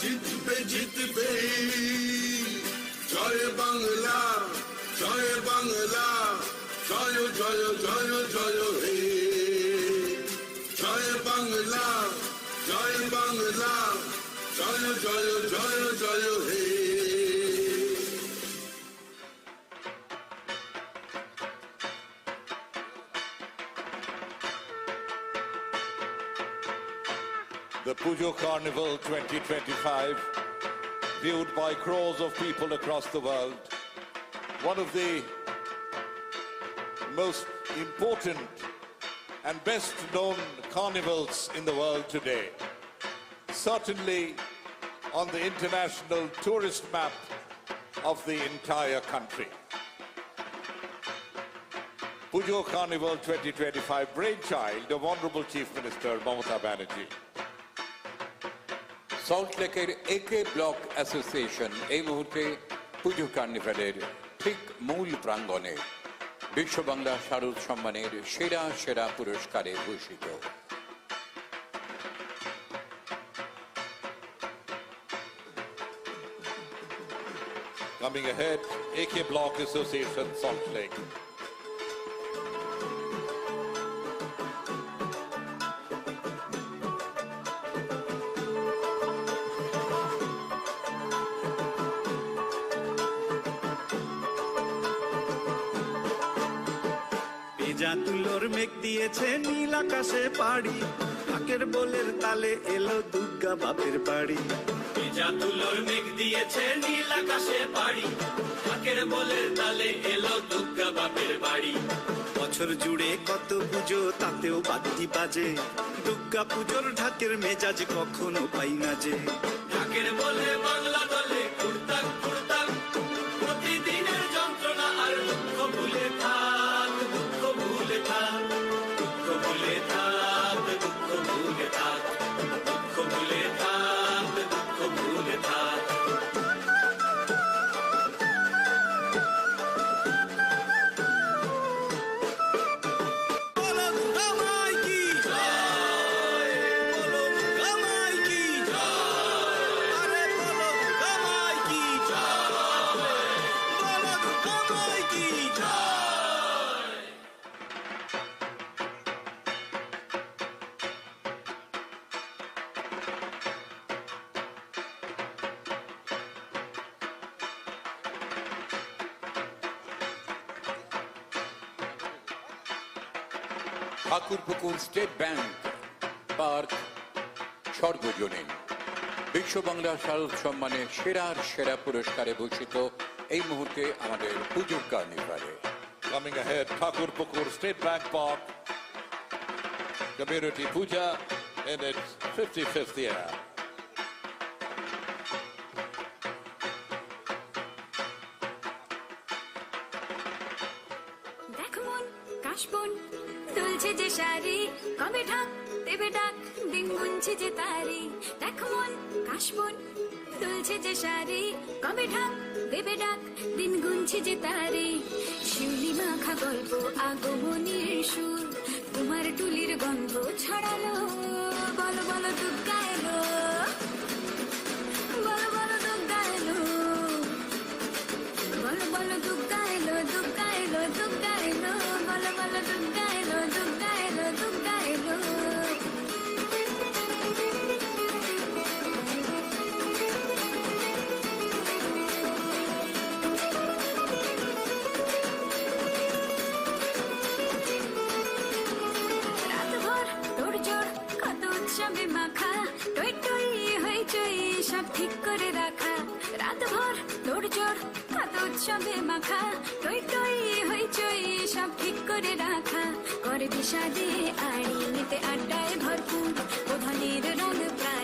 জিতবে জিতবে জয় বাংলা জয় বাংলা। জয় জয় জয় জয় হে। জয় বাংলা জয় বাংলা। জয় জয় জয় জয় হে। The Pujo Carnival 2025, viewed by crores of people across the world, one of the most important and best known carnivals in the world today. Certainly on the international tourist map of the entire country. Pujo Carnival 2025 brainchild of Honorable Chief Minister Mamata Banerjee. সল্টলেকের একে block association এই মুহূর্তে পুজো কার্নিভালের ঠিক মূল প্রাঙ্গণে বিশ্ব বাংলা শারদ সম্মানের সেরা সেরা পুরস্কারে ভূষিত Coming ahead, AK Block Association Salt Lake. আকাশে পাড়ি ঢাকের বোলের তালে এলো দুর্গা বাপের বাড়ি। ভেজা তুলোর মেঘ দিয়েছে নীল আকাশে ঢাকের বলের তালে এলো দুর্গা বাপের বাড়ি। বছর জুড়ে কত পুজো তাতেও বাদ্যি বাজে। দুর্গা পুজোর ঢাকের মেজাজ কখনো পাই না যে। ঢাকের বলে ঠাকুরপুকুর স্টেট ব্যাংক পার্ক সর্বজনীন বিশ্ব বাংলা শারদ সম্মানে সেরার সেরা পুরস্কারে ভূষিত এই মুহূর্তে আমাদের পুজো কার্নিভালে Coming ahead, Pukur State Bank Park, Community Puja in its 55th year. কবে ঢাক দেবে ডাক? দিন গুনছে যে তারি। দেখ মন কাশবন তুলছে যে সারি। কবে ঢাক দেবে ডাক? দিন গুনছে যে তারি। শিউলি মাখা গল্প, আগমনীর সুর, তোমার টুলির গন্ধ ছড়ালো। বলো বলো, দুর্গা করে রাখা। করে বিষাদে আড়ি নিতে আড্ডায় ভরপুর। প্রধানের রং প্রাণে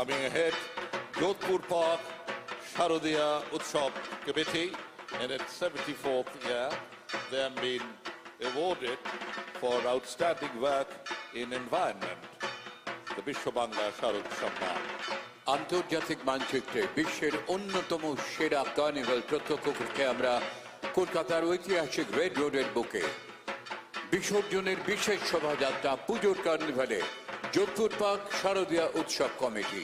Coming ahead, Jodhpur Park, Sharodia Utsav Committee in its 74th year. They have been awarded for outstanding work in environment, the Bishwabangla Sharad Samman. আন্তর্জাতিক মানচিত্রে বিশ্বের অন্যতম সেরা কার্নিভাল প্রত্যক্ষ করতে আমরা কলকাতার ঐতিহাসিক রেড রোডের বুকে বিসর্জনের বিশেষ শোভাযাত্রা পুজোর কার্নিভালে যোধপুর পার্ক শারদীয়া উৎসব কমিটি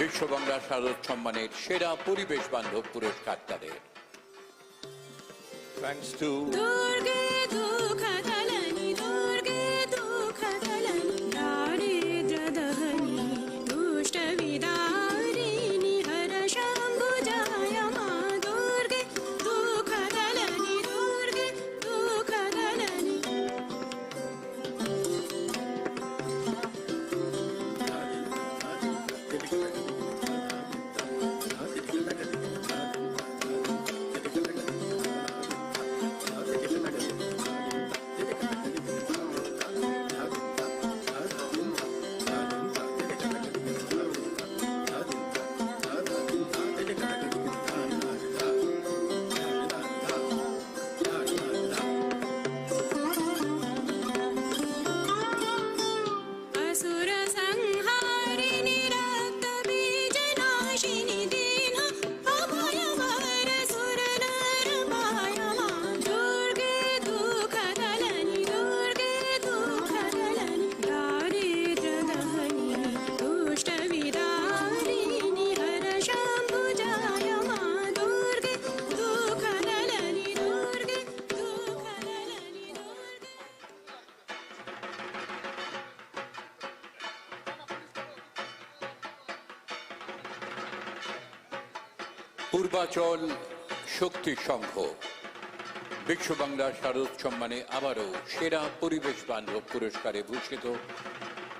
বিশ্ববাংলা শারদ সম্মানের সেরা পরিবেশ বান্ধব পুরস্কার তাদের। Thanks to পূর্বাচল শক্তি সংঘ। বিশ্ব বাংলা শারদ সম্মানে আবারও সেরা পরিবেশ বান্ধব পুরস্কারে ভূষিত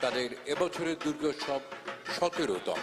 তাদের এবছরের দুর্গোৎসব সতেরোতম।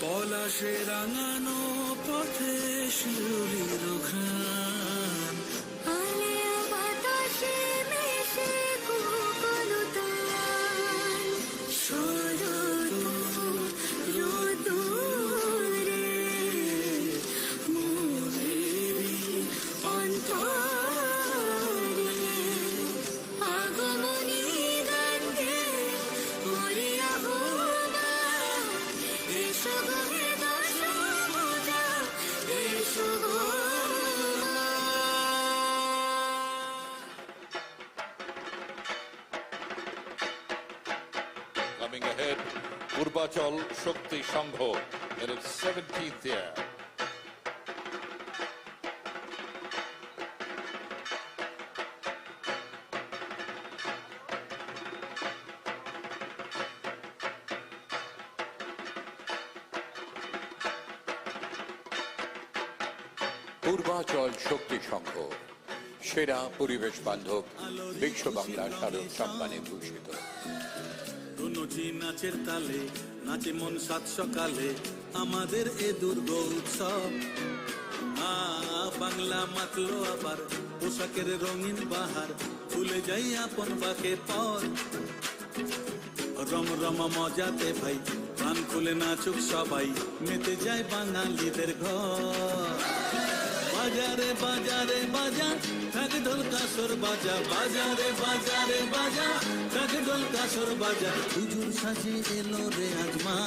পলাশে রাঙানো পথে শিউলির খান Urbachal Shakti Sangho in its 17th year. Purbachal শক্তি সংঘ, সেরা পরিবেশ বান্ধব, বিশ্ব বাংলা শারদ সম্মানে ভূষিত নাচের তালে নাচে মন সাত সকালে আমাদের এ দুর্গ উৎসব। বাংলা মাতলো আবার, পোশাকের রঙিন বাহার, ভুলে যাই আপন বাকে পর। রম রম মজাতে ভাই, প্রাণ খুলে নাচুক সবাই, মেতে যায় বাঙালিদের ঘর। বাজারে বাজারে বাজা ঢাক ঢোল কাসর বাজা বাজারে বাজারে বাজা ঢাক ঢোল কাসর বাজা। হুজুর সাজে এলো রে আজমা।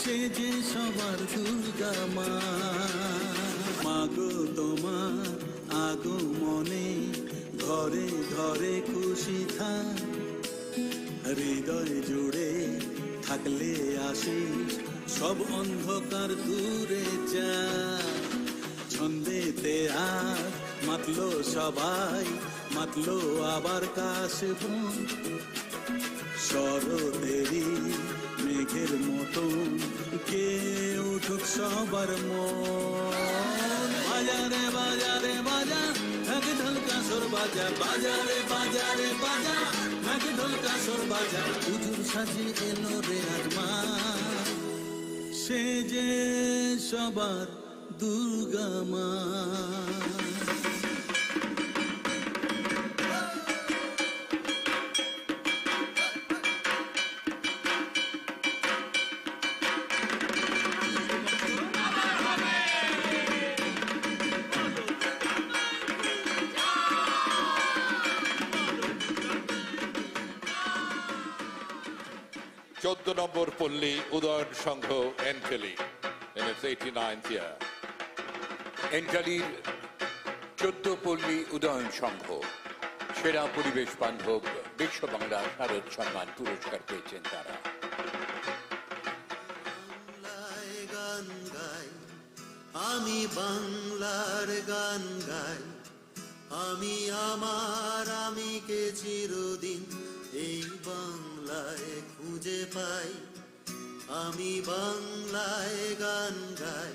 সে যে সবার দুর্গা মা। মাগো তোমার আগমনে ঘরে ঘরে খুশি থাক। হৃদয় জুড়ে থাকলে আসিস, সব অন্ধকার দূরে যা। ছন্দেতে আর মাতলো সবাই, মাতলো আবার কাশ বন শরতেরি মেঘের মতন কে উঠুক সবার মন। বাজারে বাজারে বাজা ঢাক ঢোল কাসর বাজা বাজারে বাজারে বাজা ঢাক ঢোল কাসর বাজা। হুজুর সাজে এলো রে আজমা। সে যে সবার দুর্গা মা চোদ্দ নম্বর পল্লী উদয়ন সংঘ এন্টেলি in its 89th year. এন্টালির চোদ্দ পল্লী উদয়ন সংঘ সেরা পরিবেশ বান্ধব বিশ্ব বাংলা শারদ সম্মান পুরস্কার পেয়েছেন তারা। আমি বাংলার গান গাই। আমি আমার আমিকে চিরদিন এই বাংলায় খুঁজে পাই। আমি বাংলায় গান গাই